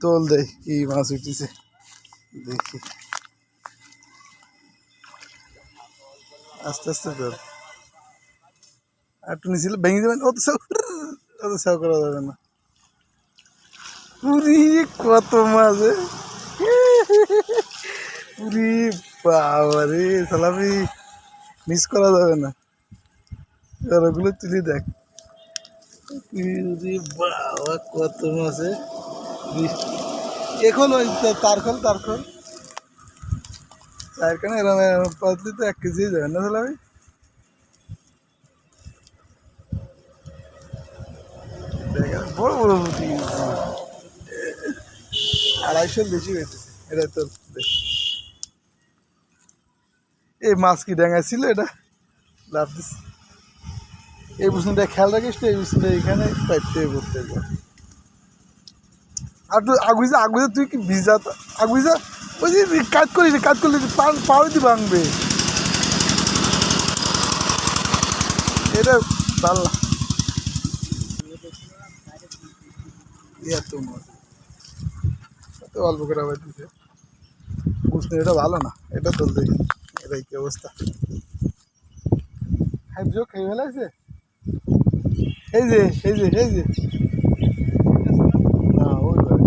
তোল দেয় কি মাছ উঠেছে? দেখি। আস্তে আস্তে তোল আর একটু নিছিল ভেঙে দেবেন। অত অত সেও করা যাবে না। পুরি কত মাছ পুরি বাবারে, সালামি। মিস করা যাবে না। এবার ওগুলো তুলি দেখ। বাবা, কত মাছ এখন ওই তো- তার খোল তার খোল চার কানে এরম পাতলি তো এক কেজি যাবে না তাহলে দেখ বড় বড় বেশি হয়েছে তোর। এই মাছ কি ছিল এটা? লাভ এই খেয়াল রাখিস তো, এই বুসনটা এখানে পাইতে যা আর তুই আগুই যা আগুই তুই কি ভিজা যা ওই যে কাজ করিস কাজ করলে পাওয়ার দি ভাঙবে এটা ভালো। এত অল্প করে আবার দিছে বুঝতে এটা ভালো না এটা তুলতে এটাই কি অবস্থা খাইছো খেয়ে ফেলাইছে এই যে এই যে এই যে না ওই বাড়ি।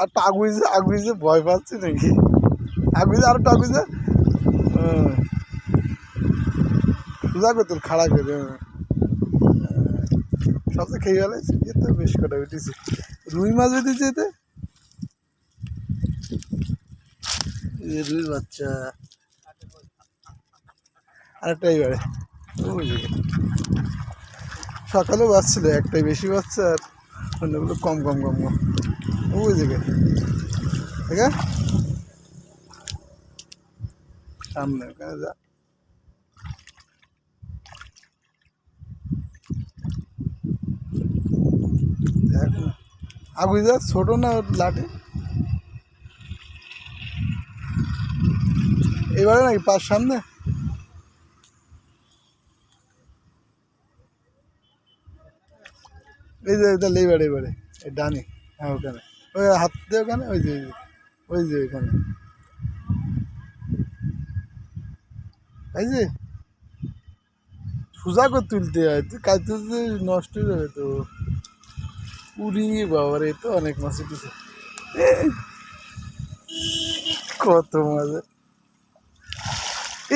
আর টাগুইছে আগুইছে ভয় পাচ্ছি নাকি? আগুইছে আর টাগুইছে সোজা করে তোর খাড়া করে হ্যাঁ। সবচেয়ে খেয়ে গেলে এতে বেশ কটা উঠেছে রুই মাছ উঠেছে এতে? রুই বাচ্চা। আরেকটা এইবারে। সকালেও বাচ্ছিল একটাই বেশি বাচ্চা, আর অন্যগুলো কম কম কম কম। ওই জায়গায় ঠিক আছে সামনে যা। দেখ। আগুই যা ছোট না লাঠি? এবারে নাকি পাঁচ সামনে? এই যে, এটা এইবারে এবারে ডানে হ্যাঁ ওখানে। ওই হাত দিয়ে ওখানে, ওই যে ওই যে ওইখানে। এই যে, সোজা করে তুলতে হয়, তুই কাজ তুলতে নষ্ট হয়ে যাবে তো। উড়ি বাবারে, এ তো অনেক মাছ উঠেছে কত মজা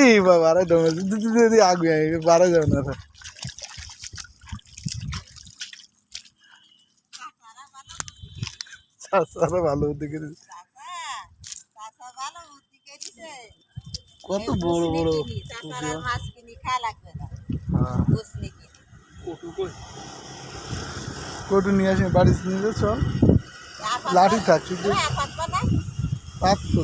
এই বাবা আরে ডোমে দিদি আগে বাড়া যাবে না। ভালো বুদ্ধি করে কত বড় বড় মাছ কিনি খাওয়া লাগবে না। হ্যাঁ। কটু নিয়ে আসে বাড়ি নিয়ে যা চল লাঠি থাকছি শুধু পাত তো